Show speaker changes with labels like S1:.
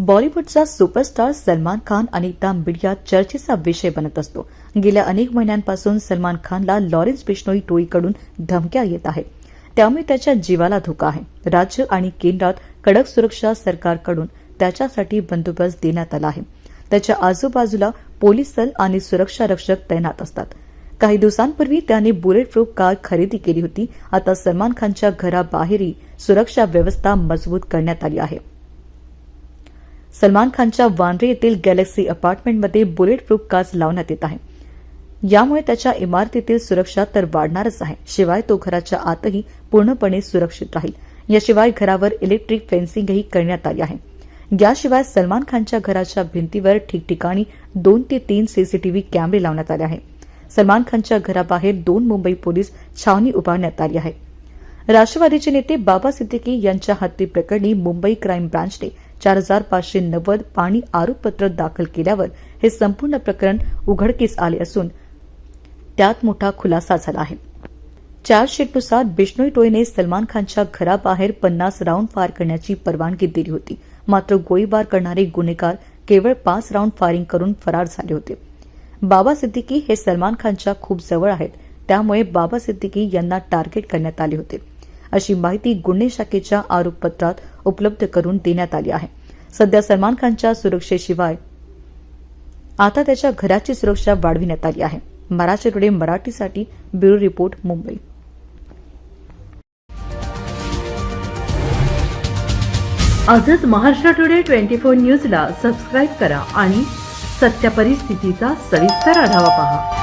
S1: बॉलिवूडचा superstar Salman Khan अनेकदा मीडियात चर्चेचा विषय बनत असतो. गेल्या अनेक महिन्यांपासून सलमान खानला लॉरेन्स बिश्नोई टोळीकडून धमक्या येत आहेत. त्यामुळे त्याच्या जीवाला धोका आहे. राज्य आणि केंद्रात कडक सुरक्षा सरकारकडून त्याच्यासाठी बंदोबस्त देण्यात आला आहे. त्याच्या आजूबाजूला पोलीस दल आणि सुरक्षा रक्षक तैनात असतात. काही दिवसांपूर्वी त्याने बुलेट प्रूफ कार खरेदी केली होती. आता सलमान खानच्या घराबाहेरही सुरक्षा व्यवस्था मजबूत करण्यात आली आहे. सलमान खानच्या वांद्रे येथील गॅलेक्सी अपार्टमेंटमध्ये बुलेट प्रूफ काच लावण्यात येत आहे. यामुळे त्याच्या इमारतीतील सुरक्षा तर वाढणारच आहे शिवाय तो घराच्या आतही पूर्णपणे सुरक्षित राहील. याशिवाय घरावर इलेक्ट्रिक फेन्सिंगही करण्यात आली आहे. याशिवाय सलमान खानच्या घराच्या भिंतीवर ठिकठिकाणी दोन ते तीन सीसीटीव्ही कॅमेरे लावण्यात आले आहेत. सलमान खानच्या घराबाहेर दोन मुंबई पोलीस छावणी उभारण्यात आली आहे. राष्ट्रवादीचे नेते बाबा सिद्दीकी यांच्या हत्येप्रकरणी मुंबई क्राईम ब्रांचने चार हजार पाचशे नव्वद पाणी आरोपपत्र दाखल केल्यावर हे संपूर्ण प्रकरण उघडकीस आले असून त्यात मोठा खुलासा झाला आहे. चार्जशीटनुसार बिश्नोई टोईने सलमान खानच्या घराबाहेर पन्नास राऊंड फायर करण्याची परवानगी दिली होती. मात्र गोळीबार करणारे गुन्हेगार केवळ पाच राऊंड फायरिंग करून फरार झाले होते. बाबा सिद्दीकी हे सलमान खानच्या खूप जवळ आहेत. त्यामुळे बाबा सिद्दीकी यांना टार्गेट करण्यात आले होते. अशी माहिती गुन्हे शाखेच्या आरोपपत्रात उपलब्ध करून देण्यात आली आहे. सध्या सलमान खानच्या सुरक्षेशिवाय आता त्याच्या घराची सुरक्षा वाढविण्यात आली आहे. महाराष्ट्र टुडे मराठीसाठी ब्युरो रिपोर्ट मुंबई.
S2: आजच महाराष्ट्र टुडे ट्वेंटी फोर न्यूजला सबस्क्राईब करा आणि सत्य परिस्थितीचा सविस्तर आढावा पहा.